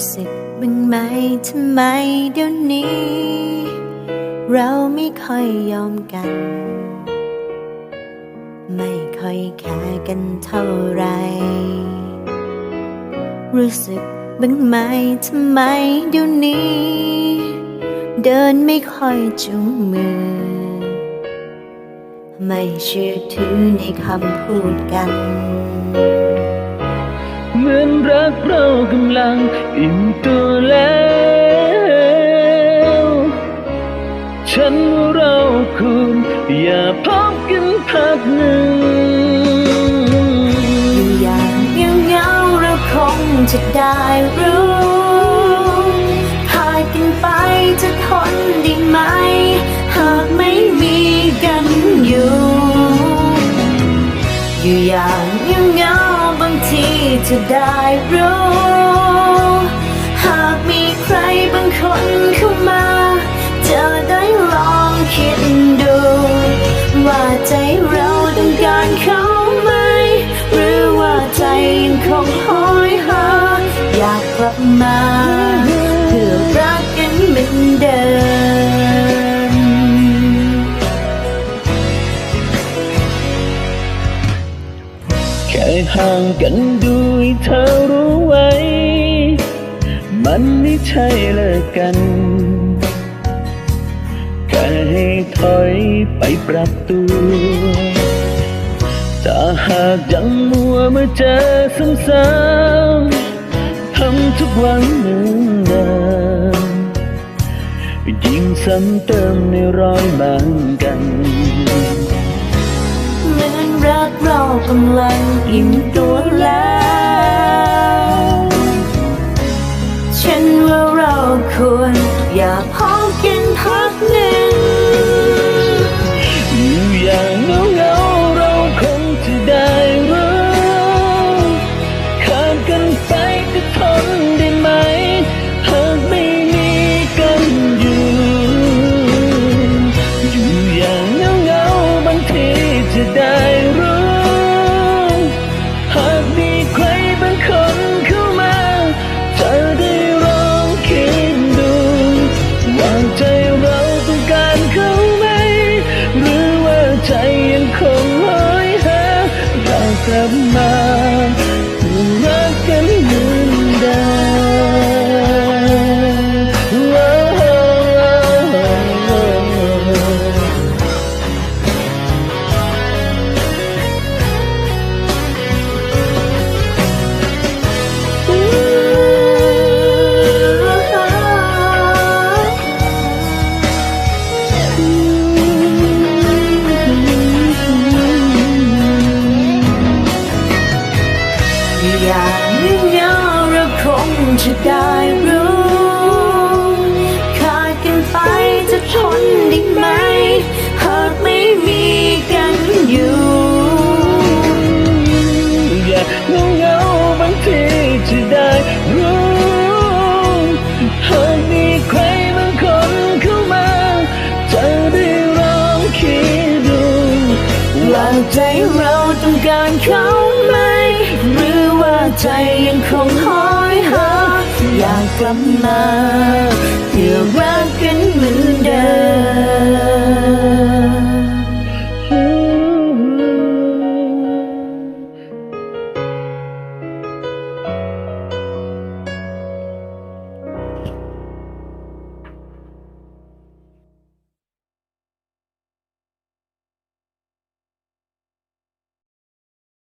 รู้สึกบ้างไหมทำไมเดี๋ยวนี้ เราไม่ค่อยยอมกัน ไม่ค่อยแคร์กันเท่าไหรรู้สึกบ้างไหมทำไมเดี๋ยวนี้ เดินไม่ค่อยจูงมือ ไม่เชื่อถือในคำพูดกัน กำลังอิ่มตัวแล้ว ฉันว่าเราคุณอย่าพบกันพักหนึ่งอยู่อย่างเงาเงาๆเราคงจะได้รู้พากันไปจะทนได้ไหม หากไม่มีกันอยู่ อยู่อย่างเงาเงาๆบางทีจะได้รู้ มา เพื่อรักกันเหมือนเดิม แค่ห่างกันดูให้เธอรู้ไว้ มันไม่ใช่เลิกกันแค่ให้ถอยไปปรับตัวถ้าหากยังมัวมาเจอซ้ำๆ ทุกวันเหมือนเดิมยิ่งซ้ำเติมในรอยบางกันเหมือนรักเรากำลังอิ่มตัวแล้ว ฉันว่าเราควรอย่าพ อย อย่างเงาๆเราคงจะได้รู้ ขาดกันไปจะทนได้ไหม หากไม่มีกันอยู่อยาเงาเงาบางทีจะได้รู้หากมีใครบางคนเข้ามาจะได้ลองคิดดูว่าใจเราต้องการเขาไหม ใจยังคงหอยหาอยากกลับมาเพื่อรักกันเหมือนเดิม